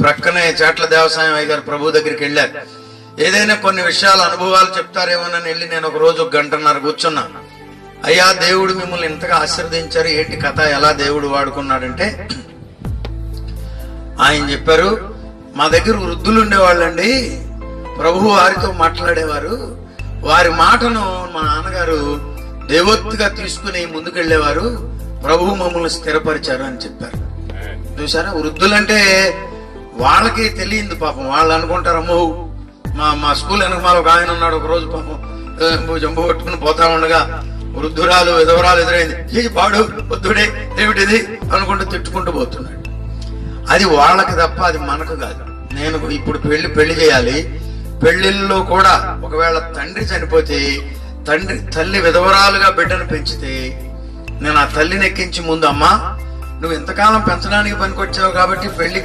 ప్రక్కనే చేట్ల దేవసాయం అయ్య గారు ప్రభు దగ్గరికి వెళ్ళారు. ఏదైనా కొన్ని విషయాలు అనుభవాలు చెప్తారేమోనని వెళ్ళి నేను ఒక రోజు ఒక గంటన్నర కూర్చున్నా. అయ్యా దేవుడు మిమ్మల్ని ఇంతగా ఆశీర్వదించారు? ఏంటి కథ? ఎలా దేవుడు వాడుకున్నాడంటే ఆయన చెప్పారు మా దగ్గర వృద్ధులు ఉండేవాళ్ళండి ప్రభు వారితో మాట్లాడేవారు. వారి మాటను మా నాన్నగారు దేవోత్తిగా తీసుకుని ముందుకెళ్ళేవారు ప్రభు మమ్మల్ని స్థిరపరిచారు అని చెప్పారు. చూసారా వృద్ధులంటే వాళ్ళకి తెలియదు పాపం. వాళ్ళు అనుకుంటారు అమ్మో మా మా స్కూల్ వెనక ఒక ఆయన ఉన్నాడు ఒక రోజు పాపం జంబు పట్టుకుని పోతా ఉండగా వృద్ధురాలు విధవరాలు ఎదురైంది. ఈ పాడు వద్దుడే ఏమిటిది? అనుకుంటూ తిట్టుకుంటూ పోతున్నాడు. అది వాళ్ళకి తప్ప అది మనకు కాదు. నేను ఇప్పుడు పెళ్ళి పెళ్ళి చేయాలి. పెళ్ళిల్లో కూడా ఒకవేళ తండ్రి చనిపోతే తండ్రి తల్లి విధవరాలుగా బిడ్డను పెంచితే నేను ఆ తల్లిని ఎక్కించి ముందు అమ్మా నువ్వు ఇంతకాలం పెంచడానికి పనికొచ్చావు కాబట్టి పెళ్ళి